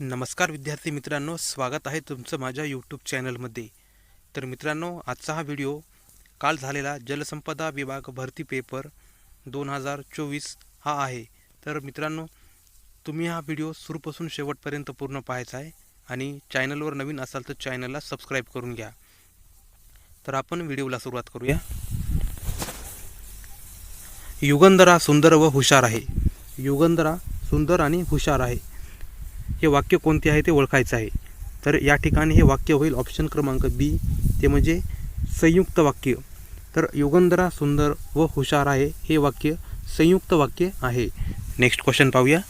नमस्कार विद्यार्थी मित्रांनो स्वागत आहे तुमचं माझ्या यूट्यूब चॅनलमध्ये. तर मित्रांनो आजचा हा व्हिडिओ काल झालेला जलसंपदा विभाग भरती पेपर दोन हजार चोवीस हा आहे. तर मित्रांनो तुम्ही हा व्हिडिओ सुरूपासून शेवटपर्यंत पूर्ण पाहायचा आहे आणि चॅनलवर नवीन असाल तर चॅनलला सबस्क्राईब करून घ्या. तर आपण व्हिडिओला सुरुवात करूया. युगंधरा सुंदर व हुशार आहे. युगंधरा सुंदर आणि हुशार आहे. हे वाक्य कोणते आहे ते ओळखायचं आहे. तर या ठिकाणी हे वाक्य होईल ऑप्शन क्रमांक बी ते म्हणजे संयुक्त वाक्य. तर युगंधरा सुंदर व हुशार आहे हे वाक्य संयुक्त वाक्य आहे. नेक्स्ट क्वेश्चन पाहूया.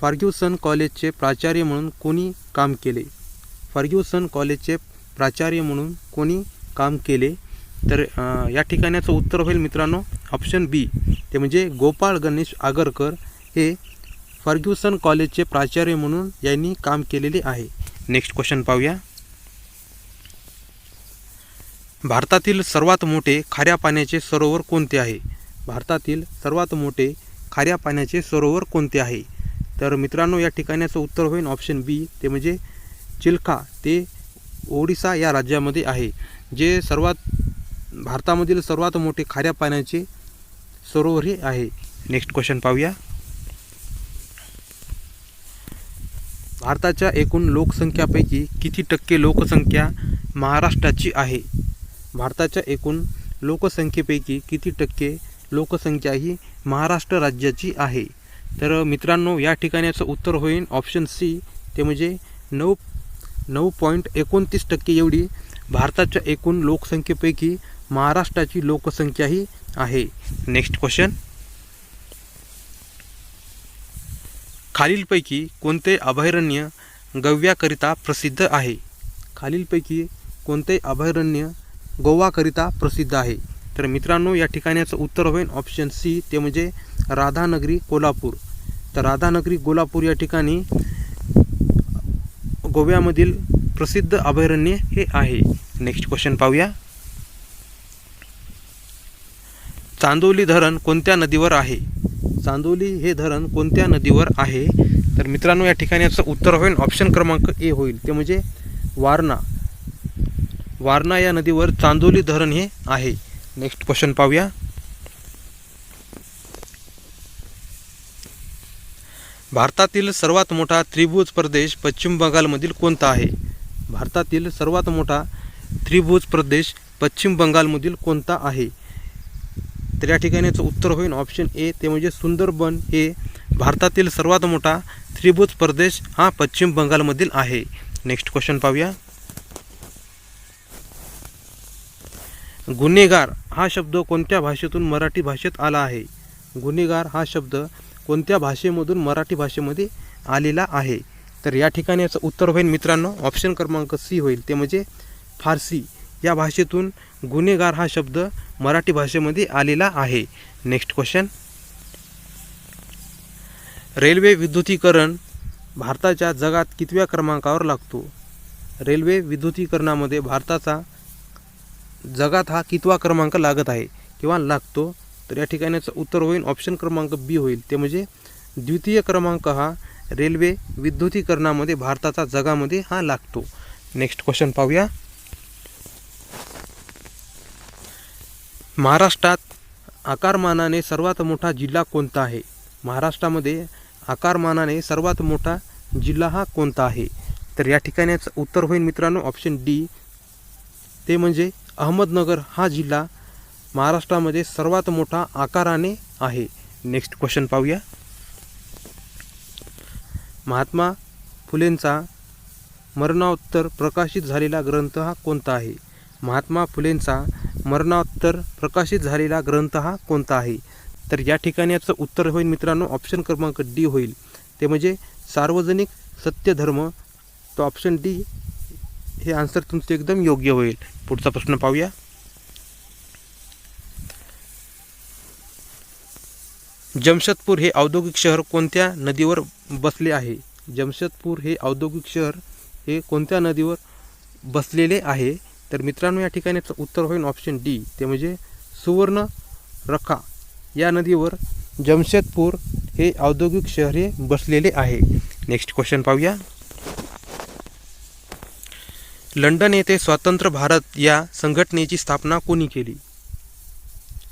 फर्ग्युसन कॉलेजचे प्राचार्य म्हणून कोणी काम केले? फर्ग्युसन कॉलेजचे प्राचार्य म्हणून कोणी काम केले? तर या ठिकाणाचं उत्तर होईल मित्रांनो ऑप्शन बी ते म्हणजे गोपाळ गणेश आगरकर हे फर्ग्युसन कॉलेजचे प्राचार्य म्हणून यांनी काम केलेले आहे. नेक्स्ट क्वेश्चन पाहूया. भारतातील सर्वात मोठे खाऱ्या पाण्याचे सरोवर कोणते आहे? भारतातील सर्वात मोठे खाऱ्या पाण्याचे सरोवर कोणते आहे? तर मित्रांनो या ठिकाणाचं उत्तर होईल ऑप्शन बी ते म्हणजे चिल्का. ते ओडिसा या राज्यामध्ये आहे. जे सर्वात भारतामधील सर्वात मोठे खाऱ्या पाण्याचे सरोवर हे आहे. नेक्स्ट क्वेश्चन पाहूया. भारताच्या एकूण लोकसंख्यापैकी किती टक्के लोकसंख्या महाराष्ट्राची आहे? भारताच्या एकूण लोकसंख्येपैकी किती टक्के लोकसंख्या ही महाराष्ट्र राज्याची आहे? तर मित्रांनो या ठिकाणाचं उत्तर होईल ऑप्शन सी ते म्हणजे नऊ नऊ पॉईंट एकोणतीस टक्के एवढी भारताच्या एकूण लोकसंख्येपैकी महाराष्ट्राची लोकसंख्या ही आहे. Next question. खालीलपैकी कोणते अभयारण्य गव्याकरिता प्रसिद्ध आहे? खालीलपैकी कोणते अभयारण्य गोवाकरिता प्रसिद्ध आहे? तर मित्रांनो या ठिकाणाचं उत्तर होईल ऑप्शन सी ते म्हणजे राधानगरी कोल्हापूर. तर राधानगरी कोल्हापूर या ठिकाणी गोव्यामधील प्रसिद्ध अभयारण्य हे आहे. नेक्स्ट क्वेश्चन पाहूया. चांदोली धरण कोणत्या नदीवर आहे? चांदोली हे धरण कोणत्या नदीवर आहे? तर मित्रांनो या ठिकाणी याचं उत्तर होईल. ऑप्शन क्रमांक ए होईल. ते म्हणजे वारणा. वारणा या नदीवर चांदोली धरण हे आहे. नेक्स्ट क्वेश्चन पाहूया. भारतातील सर्वात मोठा त्रिभुज प्रदेश पश्चिम बंगालमधील कोणता आहे? भारतातील सर्वात मोठा त्रिभुज प्रदेश पश्चिम बंगालमधील कोणता आहे? तर या ठिकाणी याचं उत्तर होईल ऑप्शन ए ते म्हणजे सुंदरबन हे भारतातील सर्वात मोठा त्रिभुज प्रदेश हा पश्चिम बंगालमधील आहे. नेक्स्ट क्वेश्चन पाहूया. गुन्हेगार हा शब्द कोणत्या भाषेतून मराठी भाषेत आला आहे? गुन्हेगार हा शब्द कोणत्या भाषेमधून मराठी भाषेमध्ये आलेला आहे? तर या ठिकाणी याचं उत्तर होईल मित्रांनो. ऑप्शन क्रमांक सी होईल. ते म्हणजे फारसी. या भाषेतून गुन्हेगार हा शब्द मराठी भाषेमध्ये आलेला आहे. नेक्स्ट क्वेश्चन रेल्वे विद्युतीकरण भारताच्या जगात कितव्या क्रमांकावर लागतो? रेल्वे विद्युतीकरणामध्ये भारताचा जगात हा कितवा क्रमांक लागत आहे किंवा लागतो? तर या ठिकाणाचं उत्तर होईल. ऑप्शन क्रमांक बी होईल. ते म्हणजे द्वितीय क्रमांक हा रेल्वे विद्युतीकरणामध्ये भारताचा जगामध्ये हा लागतो. नेक्स्ट क्वेश्चन पाहूया. महाराष्ट्रात आकारमानाने सर्वात मोठा जिल्हा कोणता आहे? महाराष्ट्रामध्ये आकारमानाने सर्वात मोठा जिल्हा हा कोणता आहे? तर या ठिकाणाचं उत्तर होईल मित्रांनो ऑप्शन डी ते म्हणजे अहमदनगर हा जिल्हा महाराष्ट्रामध्ये सर्वात मोठा आकाराने आहे. नेक्स्ट क्वेश्चन पाहूया. महात्मा फुलेंचा मरणोत्तर प्रकाशित झालेला ग्रंथ हा कोणता आहे? महात्मा फुलेंचा मरणोत्तर प्रकाशित झालेला ग्रंथ हा कोणता आहे? तर या ठिकाणी याचं उत्तर होईल मित्रांनो ऑप्शन क्रमांक डी होईल. ते म्हणजे सार्वजनिक सत्यधर्म. तो ऑप्शन डी हे आन्सर तुमचं एकदम योग्य होईल. पुढचा प्रश्न पाहूया. जमशेदपूर हे औद्योगिक शहर कोणत्या नदीवर बसले आहे? जमशेदपूर हे औद्योगिक शहर हे कोणत्या नदीवर बसलेले आहे? तर मित्रांनो या ठिकाणीचं उत्तर होईल ऑप्शन डी ते म्हणजे सुवर्ण रखा. या नदीवर जमशेदपूर हे औद्योगिक शहर हे बसलेले आहे. नेक्स्ट क्वेश्चन पाहूया. लंडन येथे स्वतंत्र भारत या संघटनेची स्थापना कोणी केली?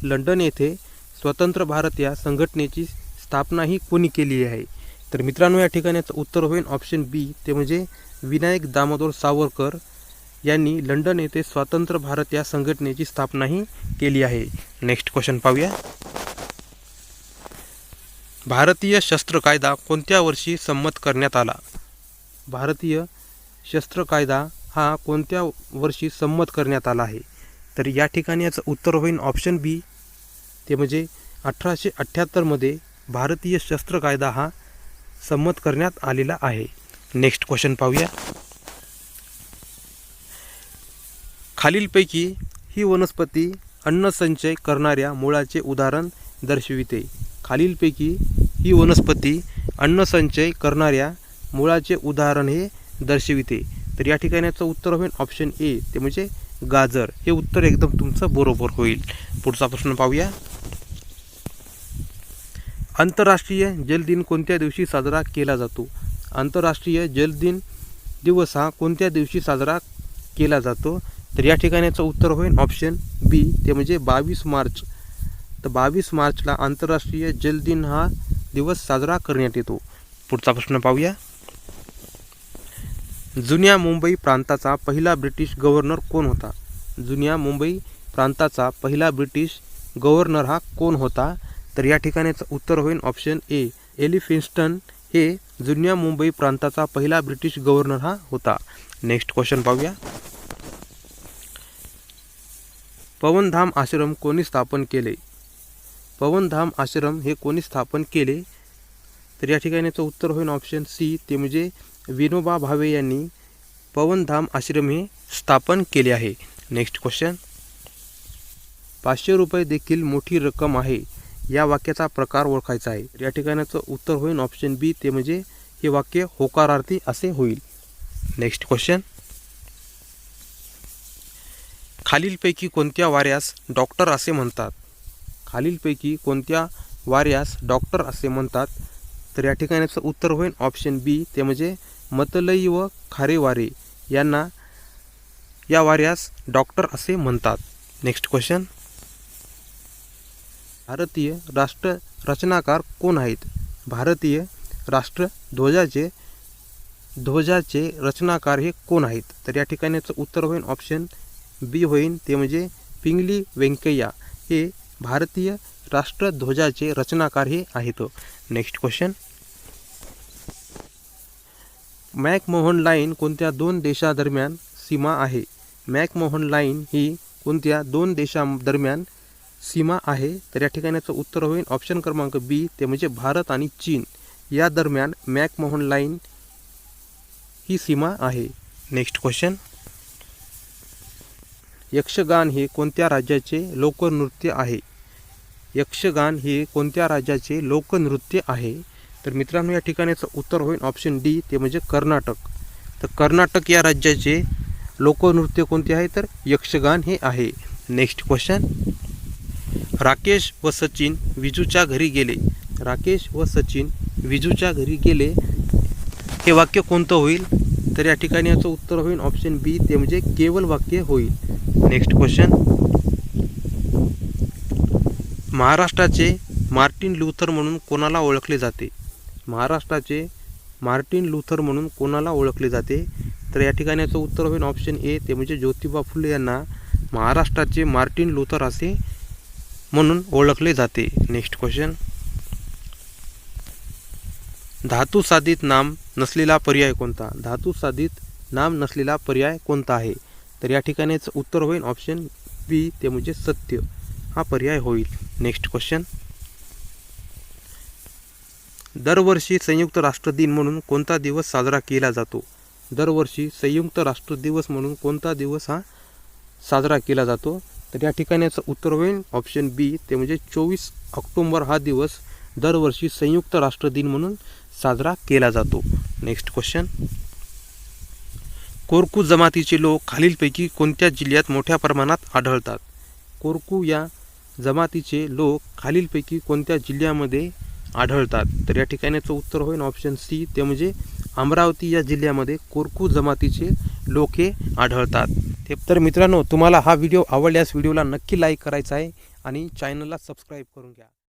लंडन येथे स्वतंत्र भारत या संघटनेची स्थापना ही कोणी केली आहे? तर मित्रांनो या ठिकाणी उत्तर होईल ऑप्शन बी ते म्हणजे विनायक दामोदर सावरकर यांनी लंडन येथे स्वतंत्र भारत या संघटनेची स्थापनाही केली आहे. नेक्स्ट क्वेश्चन पाहूया. भारतीय शस्त्र कायदा कोणत्या वर्षी संमत करण्यात आला? भारतीय शस्त्र कायदा हा कोणत्या वर्षी संमत करण्यात आला आहे? तर या ठिकाणी याचं उत्तर होईल ऑप्शन बी ते म्हणजे अठराशे अठ्ठ्याहत्तरमध्ये भारतीय शस्त्र कायदा हा संमत करण्यात आलेला आहे. नेक्स्ट क्वेश्चन पाहूया. खालीलपैकी ही वनस्पती अन्नसंचय करणाऱ्या मुळाचे उदाहरण दर्शविते. खालीलपैकी ही वनस्पती अन्नसंचय करणाऱ्या मुळाचे उदाहरण हे दर्शविते. तर या ठिकाणाचं उत्तर होईल ऑप्शन ए ते म्हणजे गाजर. हे उत्तर एकदम तुमचं बरोबर होईल. पुढचा प्रश्न पाहूया. आंतरराष्ट्रीय जल दिन कोणत्या दिवशी साजरा केला जातो? आंतरराष्ट्रीय जल दिन दिवस हा कोणत्या दिवशी साजरा केला जातो? तर या ठिकाणीचं उत्तर होईल. ऑप्शन बी ते म्हणजे बावीस मार्च. तर बावीस मार्चला आंतरराष्ट्रीय जल दिन हा दिवस साजरा करण्यात येतो. पुढचा प्रश्न पाहूया. जुन्या मुंबई प्रांताचा पहिला ब्रिटिश गव्हर्नर कोण होता? जुन्या मुंबई प्रांताचा पहिला ब्रिटिश गव्हर्नर हा कोण होता? तर या ठिकाणीचं उत्तर होईल. ऑप्शन ए एलिफिन्स्टन हे जुन्या मुंबई प्रांताचा पहिला ब्रिटिश गव्हर्नर हा होता. नेक्स्ट क्वेश्चन पाहूया. पवनधाम आश्रम कोणी स्थापन केले? पवनधाम आश्रम हे कोणी स्थापन केले? तर या ठिकाणीचं उत्तर होईल ऑप्शन सी ते म्हणजे विनोबा भावे यांनी पवनधाम आश्रम हे स्थापन केले आहे. नेक्स्ट क्वेश्चन पाचशे रुपये देखील मोठी रक्कम आहे. या वाक्याचा प्रकार ओळखायचा आहे. या ठिकाणाचं उत्तर होईल ऑप्शन बी ते म्हणजे हे वाक्य होकारार्थी असे होईल. नेक्स्ट क्वेश्चन खालीलपैकी कोणत्या वाऱ्यास डॉक्टर असे म्हणतात? खालीलपैकी कोणत्या वाऱ्यास डॉक्टर असे म्हणतात? तर या ठिकाणीचं उत्तर होईल ऑप्शन बी. ते म्हणजे मतलई व खारे वारे यांना या वाऱ्यास डॉक्टर असे म्हणतात. Next question. भारतीय राष्ट्र रचनाकार कोण आहेत? भारतीय राष्ट्र ध्वजाचे ध्वजाचे रचनाकार हे कोण आहेत? तर या ठिकाणीचं उत्तर होईल ऑप्शन बी होईल ते म्हणजे पिंगली व्यंकय्या हे भारतीय राष्ट्रध्वजाचे रचनाकार हे आहेत. नेक्स्ट क्वेश्चन मॅकमोहन लाईन कोणत्या दोन देशादरम्यान सीमा आहे? मॅकमोहन लाईन ही कोणत्या दोन देशादरम्यान सीमा आहे? तर या ठिकाणाचं उत्तर होईल ऑप्शन क्रमांक बी ते म्हणजे भारत आणि चीन. या दरम्यान मॅकमोहन लाईन ही सीमा आहे. नेक्स्ट क्वेश्चन यक्षगान हे कोणत्या राज्याचे लोकनृत्य आहे? यक्षगान हे कोणत्या राज्याचे लोकनृत्य आहे? तर मित्रांनो या ठिकाणाचं उत्तर होईल ऑप्शन डी ते म्हणजे कर्नाटक. तर कर्नाटक या राज्याचे लोकनृत्य कोणते आहे? तर यक्षगान हे आहे. नेक्स्ट क्वेश्चन राकेश व सचिन विजूच्या घरी गेले. राकेश व सचिन विजूच्या घरी गेले. हे वाक्य कोणतं होईल? तर या ठिकाणी याचं उत्तर होईल ऑप्शन बी ते म्हणजे केवल वाक्य होईल. नेक्स्ट क्वेश्चन महाराष्ट्राचे मार्टिन लुथर म्हणून कोणाला ओळखले जाते? महाराष्ट्राचे मार्टिन लुथर म्हणून कोणाला ओळखले जाते? तर या ठिकाणी याचं उत्तर होईल ऑप्शन ए ते म्हणजे ज्योतिबा फुले यांना महाराष्ट्राचे मार्टिन लुथर असे म्हणून ओळखले जाते. नेक्स्ट क्वेश्चन धातू साधित नाम नसलेला पर्याय कोणता? धातू साधित नाम नसलेला पर्याय कोणता आहे? तर या ठिकाणीच उत्तर होईल ऑप्शन बी ते म्हणजे सत्य. हा पर्याय होईल. नेक्स्ट क्वेश्चन दरवर्षी संयुक्त राष्ट्र दिन म्हणून कोणता दिवस साजरा केला जातो? दरवर्षी संयुक्त राष्ट्र दिवस म्हणून कोणता दिवस हा साजरा केला जातो? तर या ठिकाणाचं उत्तर होईल. ऑप्शन बी ते म्हणजे चोवीस ऑक्टोंबर हा दिवस दरवर्षी संयुक्त राष्ट्र दिन म्हणून साजरा केला जातो. नेक्स्ट क्वेश्चन कोरकू जमातीचे लोक खालीलपैकी कोणत्या जिल्ह्यात मोठ्या प्रमाणात आढळतात? कोरकू या जमातीचे लोक खालीलपैकी कोणत्या जिल्ह्यामध्ये आढळतात? तर या ठिकाणीचं उत्तर होईल ऑप्शन सी ते म्हणजे अमरावती या जिल्ह्यामध्ये कोरकू जमातीचे लोक हे आढळतात. ते तर मित्रांनो तुम्हाला हा व्हिडिओ आवडल्यास व्हिडिओला नक्की लाईक करायचा आहे आणि चॅनलला सबस्क्राईब करून घ्या.